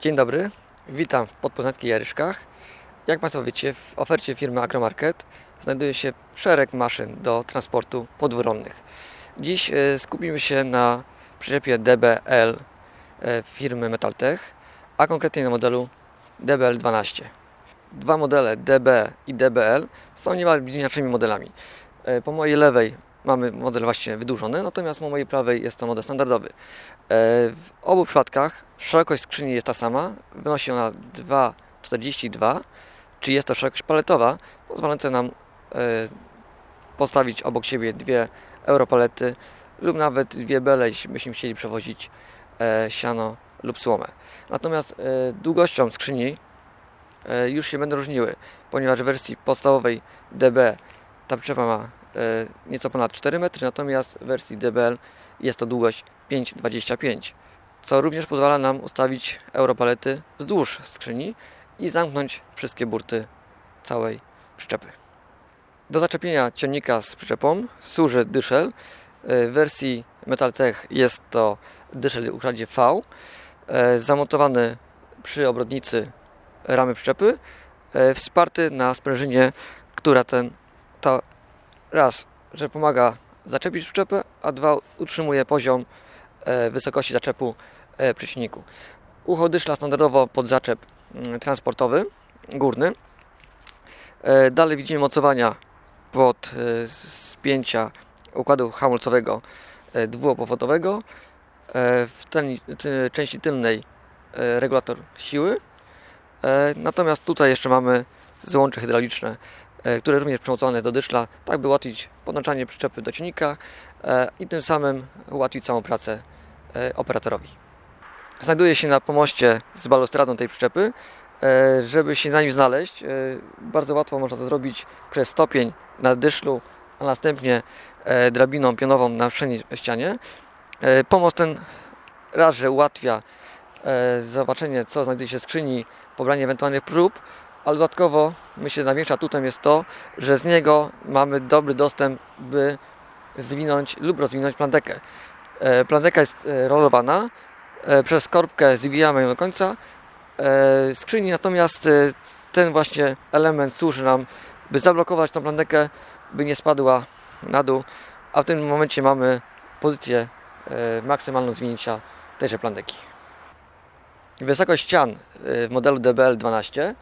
Dzień dobry, witam w podpoznańskich Jaryszkach. Jak Państwo wiecie, w ofercie firmy Agromarket znajduje się szereg maszyn do transportu podwórolnych. Dziś e, skupimy się na przyczepie DBL e, firmy Metaltech, a konkretnie na modelu DBL12. Dwa modele DB i DBL są niemal bliźniaczymi modelami. E, Po mojej lewej mamy model właśnie wydłużony, natomiast po mojej prawej jest to model standardowy. E, W obu przypadkach szerokość skrzyni jest ta sama, wynosi ona 2,42, czyli jest to szerokość paletowa, pozwalająca nam e, postawić obok siebie dwie europalety lub nawet dwie bele, jeśli byśmy chcieli przewozić e, siano lub słomę. Natomiast długością skrzyni już się będą różniły, ponieważ w wersji podstawowej DB ta przyczepa ma nieco ponad 4 metry, natomiast w wersji DBL jest to długość 5,25, co również pozwala nam ustawić europalety wzdłuż skrzyni i zamknąć wszystkie burty całej przyczepy. Do zaczepienia ciągnika z przyczepą służy dyszel. W wersji Metaltech jest to dyszel w układzie V, e, zamontowany przy obrotnicy ramy przyczepy, e, wsparty na sprężynie, która ten to raz, że pomaga zaczepić przyczepę, a dwa utrzymuje poziom e, wysokości zaczepu e, przy silniku. Ucho dyszla standardowo pod zaczep mm, transportowy, górny. E, Dalej widzimy mocowania pod spięcia układu hamulcowego dwuopowodowego. W tylni- ty- części tylnej regulator siły. Natomiast tutaj jeszcze mamy złącze hydrauliczne, które również przymocowane do dyszla, tak by ułatwić podłączanie przyczepy do silnika e, i tym samym ułatwić całą pracę e, operatorowi. Znajduje się na pomoście z balustradą tej przyczepy. E, Żeby się na nim znaleźć, e, bardzo łatwo można to zrobić przez stopień na dyszlu, a następnie e, drabiną pionową na przedniej ścianie. E, Pomost ten raz, że ułatwia e, zobaczenie, co znajduje się w skrzyni, pobranie ewentualnych prób, ale dodatkowo myślę, że największym atutem jest to, że z niego mamy dobry dostęp, by zwinąć lub rozwinąć plantekę. E, Planteka jest e, rolowana, e, przez korbkę zwijamy ją do końca skrzyni, natomiast ten właśnie element służy nam, by zablokować tą plantekę, by nie spadła na dół, a w tym momencie mamy pozycję maksymalną zwinięcia tejże planteki. Wysokość ścian w modelu DBL12 e,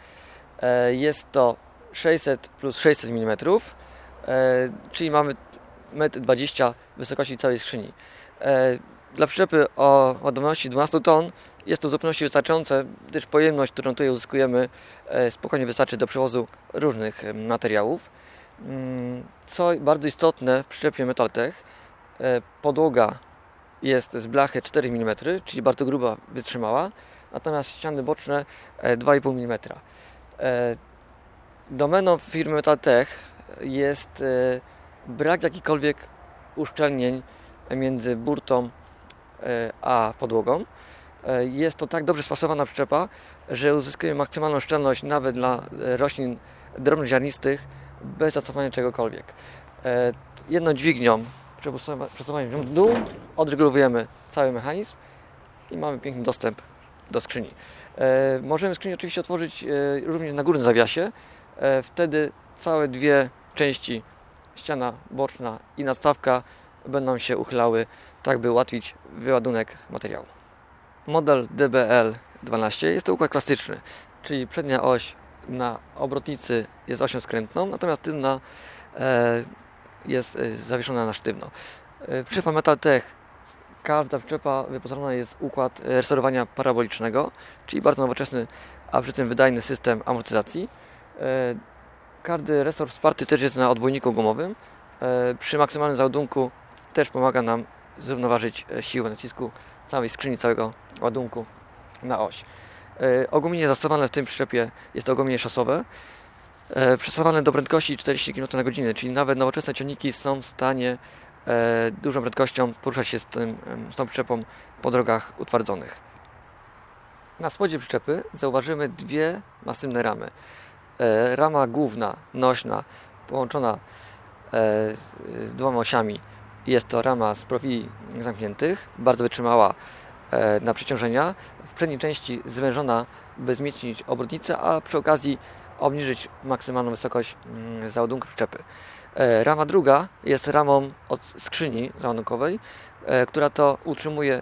jest to 600 plus 600 mm, e, czyli mamy 1,20 m wysokości całej skrzyni. E, Dla przyczepy o ładowności 12 ton jest to w zupełności wystarczające, gdyż pojemność, którą tutaj uzyskujemy, e, spokojnie wystarczy do przewozu różnych materiałów. Mm, Co bardzo istotne w przyczepie Metaltech, e, podłoga jest z blachy 4 mm, czyli bardzo gruba, wytrzymała, natomiast ściany boczne e, 2,5 mm. E, Domeną firmy Metaltech jest e, brak jakichkolwiek uszczelnień między burtą e, a podłogą. Jest to tak dobrze spasowana przyczepa, że uzyskuje maksymalną szczelność nawet dla roślin drobnoziarnistych bez zastosowania czegokolwiek. Jedną dźwignią przesuwa- przesuwaniem w dół odregulowujemy cały mechanizm i mamy piękny dostęp do skrzyni. E, Możemy skrzynię oczywiście otworzyć e, również na górnym zawiasie. E, Wtedy całe dwie części, ściana boczna i nadstawka będą się uchylały, tak by ułatwić wyładunek materiału. Model DBL12 jest to układ klasyczny, czyli przednia oś na obrotnicy jest osią skrętną, natomiast tylna jest zawieszona na sztywno. E, Przyczepa Metaltech, każda przyczepa wyposażona jest w układ e, resorowania parabolicznego, czyli bardzo nowoczesny, a przy tym wydajny system amortyzacji. E, Każdy resor wsparty też jest na odbojniku gumowym. E, Przy maksymalnym załadunku też pomaga nam zrównoważyć siłę nacisku całej skrzyni, całego ładunku na oś. Ogumienie zastosowane w tym przyczepie jest to ogumienie szosowe, e, przystosowane do prędkości 40 km na godzinę, czyli nawet nowoczesne ciągniki są w stanie dużą prędkością poruszać się z, tym, z tą przyczepą po drogach utwardzonych. Na spodzie przyczepy zauważymy dwie masywne ramy. E, Rama główna, nośna, połączona e, z- dwoma osiami jest to rama z profili zamkniętych, bardzo wytrzymała, e, na przeciążenia. W przedniej części zwężona, by zmniejszyć obrotnicę, a przy okazji obniżyć maksymalną wysokość mm, załadunku przyczepy. E, Rama druga jest ramą od skrzyni załadunkowej, e, która to utrzymuje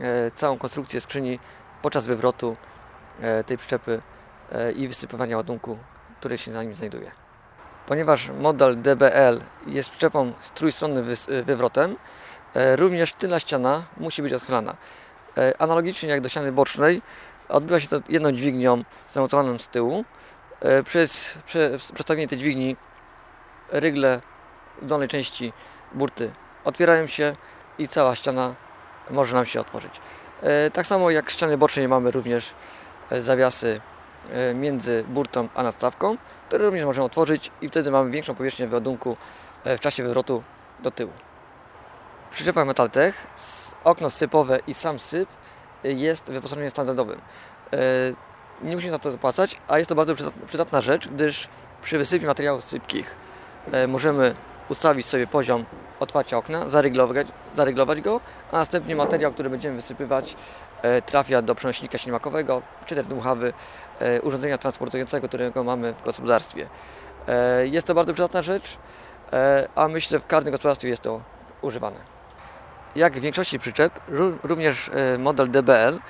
e, całą konstrukcję skrzyni podczas wywrotu tej przyczepy i wysypywania ładunku, który się na nim znajduje. Ponieważ model DBL jest przyczepą z trójstronnym wywrotem, również tylna ściana musi być odchylana. Analogicznie jak do ściany bocznej, odbywa się to jedną dźwignią zamontowaną z tyłu. Przez, przez przestawienie tej dźwigni rygle w dolnej części burty otwierają się i cała ściana może nam się otworzyć. E, Tak samo jak w ścianie bocznej mamy również e, zawiasy e, między burtą a nadstawką, które również możemy otworzyć i wtedy mamy większą powierzchnię wyładunku w czasie wywrotu do tyłu. W przyczepach Metaltech okno sypowe i sam syp jest wyposażeniem standardowym. Nie musimy za to dopłacać, a jest to bardzo przydat- przydatna rzecz, gdyż przy wysypie materiałów sypkich możemy ustawić sobie poziom otwarcia okna, zaryglować, zaryglować go, a następnie materiał, który będziemy wysypywać e, trafia do przenośnika ślimakowego, czy też dmuchawy e, urządzenia transportującego, którego mamy w gospodarstwie. E, Jest to bardzo przydatna rzecz, e, a myślę w każdym gospodarstwie jest to używane. Jak w większości przyczep, ró- również e, model DBL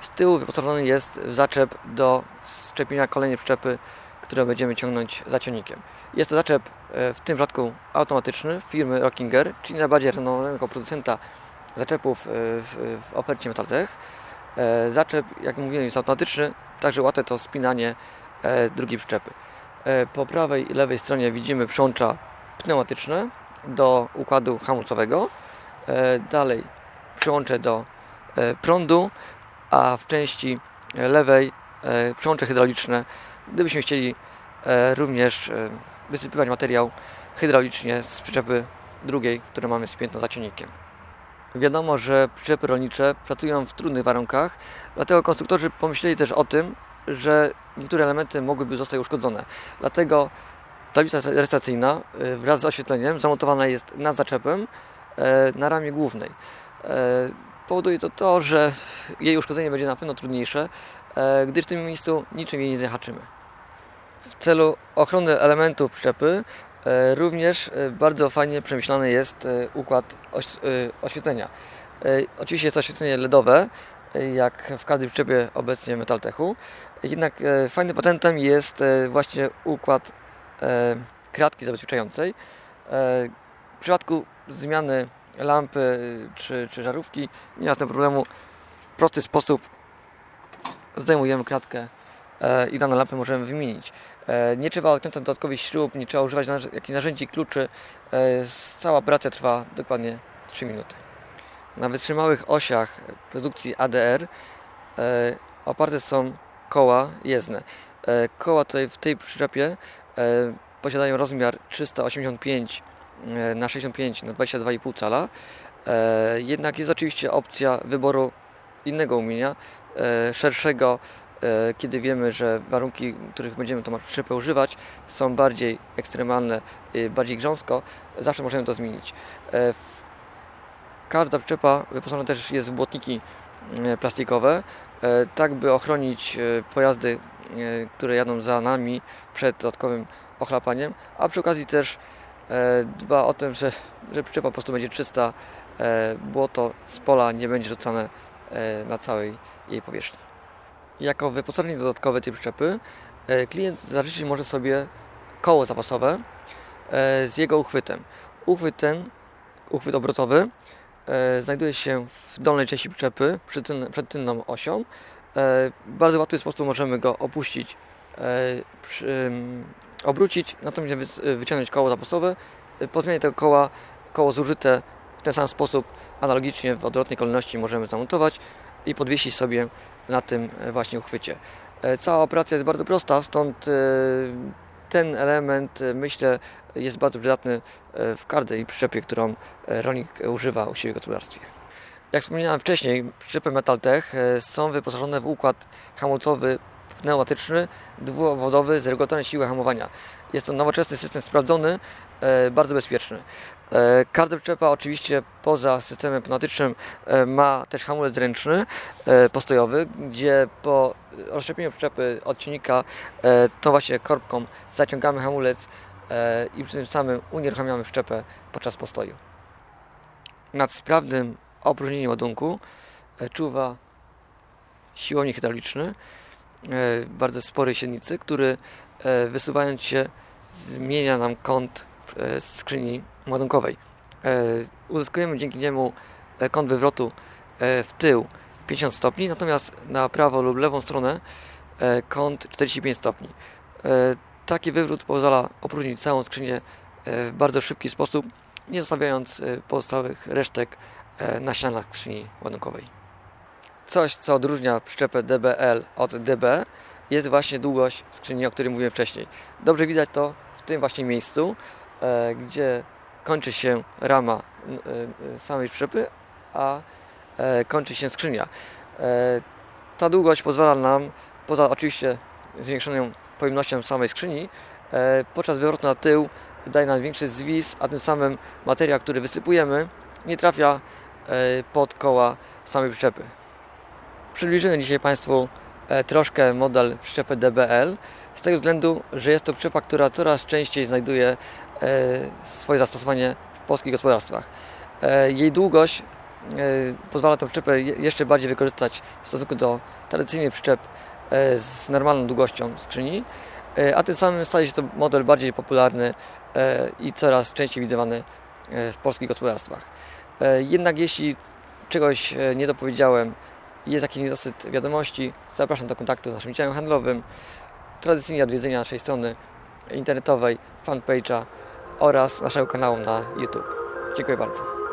z tyłu wyposażony jest w zaczep do szczepienia kolejnej przyczepy, którą będziemy ciągnąć za ciągnikiem. Jest to zaczep e, w tym przypadku automatyczny firmy Rockinger, czyli najbardziej renomowanego producenta zaczepów e, w, w ofercie Metaltech. E, Zaczep, jak mówiłem, jest automatyczny, także łatwe to spinanie drugiej przyczepy. Po prawej i lewej stronie widzimy przełącza pneumatyczne do układu hamulcowego. Dalej przełącze do prądu, a w części lewej przełącze hydrauliczne, gdybyśmy chcieli e, również e, wysypywać materiał hydraulicznie z przyczepy drugiej, którą mamy spiętą za ciągnikiem. Wiadomo, że przyczepy rolnicze pracują w trudnych warunkach, dlatego konstruktorzy pomyśleli też o tym, że niektóre elementy mogłyby zostać uszkodzone. Dlatego tablica rejestracyjna y, wraz z oświetleniem zamontowana jest nad zaczepem e, na ramie głównej. E, Powoduje to to, że jej uszkodzenie będzie na pewno trudniejsze, e, gdyż w tym miejscu niczym jej nie zahaczymy. W celu ochrony elementów przyczepy e, również e, bardzo fajnie przemyślany jest e, układ oś- oświetlenia. Oczywiście jest to oświetlenie LEDowe, jak w każdej przyczepie obecnie Metaltechu. Jednak fajnym patentem jest właśnie układ kratki zabezpieczającej. W przypadku zmiany lampy czy, czy żarówki nie ma z tym problemu. W prosty sposób zdejmujemy kratkę i daną lampę możemy wymienić. E, Nie trzeba odkręcać dodatkowych śrub, nie trzeba używać jakichś narzędzi, kluczy. E, Cała operacja trwa dokładnie 3 minuty. Na wytrzymałych osiach produkcji ADR e, oparte są koła jezdne. E, Koła tutaj w tej przyczepie e, posiadają rozmiar 385 e, na 65 na 22,5 cala. E, Jednak jest oczywiście opcja wyboru innego umienia, e, szerszego, e, kiedy wiemy, że warunki, których będziemy tą przyczepę używać, są bardziej ekstremalne, y, bardziej grząsko, zawsze możemy to zmienić. E, Każda przyczepa wyposażona też jest w błotniki e, plastikowe, e, tak by ochronić e, pojazdy, e, które jadą za nami przed dodatkowym ochlapaniem, a przy okazji też e, dba o to, że, że przyczepa po prostu będzie czysta, e, błoto z pola nie będzie rzucane e, na całej jej powierzchni. Jako wyposażenie dodatkowe tej przyczepy e, klient zażyczyć może sobie koło zapasowe e, z jego uchwytem. Uchwyt ten, uchwyt obrotowy, e, znajduje się w dolnej części przyczepy przed, tyln- przed tylną osią. Bardzo łatwy sposób możemy go opuścić, obrócić, natomiast wy- wyciągnąć koło zapasowe. Po zmianie tego koła, koło zużyte w ten sam sposób, analogicznie w odwrotnej kolejności możemy zamontować i podwiesić sobie na tym e, właśnie uchwycie. E, Cała operacja jest bardzo prosta, stąd e, ten element myślę jest bardzo przydatny w każdej przyczepie, którą rolnik używa u siebie w gospodarstwie. Jak wspomniałem wcześniej, przyczepy Metaltech są wyposażone w układ hamulcowy pneumatyczny, dwuwodowy z regulatorem siły hamowania. Jest to nowoczesny system sprawdzony, bardzo bezpieczny. E, Każda przyczepa oczywiście poza systemem pneumatycznym e, ma też hamulec ręczny, e, postojowy, gdzie po rozszczepieniu przyczepy od silnika e, tą właśnie korbką zaciągamy hamulec e, i przy tym samym unieruchamiamy przyczepę podczas postoju. Nad sprawnym opróżnieniem ładunku e, czuwa siłownik hydrauliczny, e, bardzo sporej średnicy, który e, wysuwając się zmienia nam kąt e, skrzyni ładunkowej. E, Uzyskujemy dzięki niemu kąt wywrotu e, w tył 50 stopni, natomiast na prawo lub lewą stronę kąt 45 stopni. Taki wywrót pozwala opróżnić całą skrzynię w bardzo szybki sposób, nie zostawiając pozostałych resztek na ścianach skrzyni ładunkowej. Coś, co odróżnia przyczepę DBL od DB, jest właśnie długość skrzyni, o której mówiłem wcześniej. Dobrze widać to w tym właśnie miejscu, gdzie kończy się rama e, samej przyczepy, a e, kończy się skrzynia. E, ta długość pozwala nam, poza oczywiście zwiększoną pojemnością samej skrzyni, e, podczas wywrotu na tył daje nam większy zwis, a tym samym materiał, który wysypujemy, nie trafia e, pod koła samej przyczepy. Przybliżyłem dzisiaj Państwu e, troszkę model przyczepy DBL z tego względu, że jest to przyczepa, która coraz częściej znajduje e, swoje zastosowanie w polskich gospodarstwach. E, Jej długość e, pozwala tę przyczepę je- jeszcze bardziej wykorzystać w stosunku do tradycyjnych przyczep z normalną długością skrzyni, a tym samym staje się to model bardziej popularny i coraz częściej widywany w polskich gospodarstwach. Jednak jeśli czegoś nie dopowiedziałem, jest jakiś niedosyt wiadomości, zapraszam do kontaktu z naszym działem handlowym, tradycyjnie odwiedzenia naszej strony internetowej, fanpage'a oraz naszego kanału na YouTube. Dziękuję bardzo.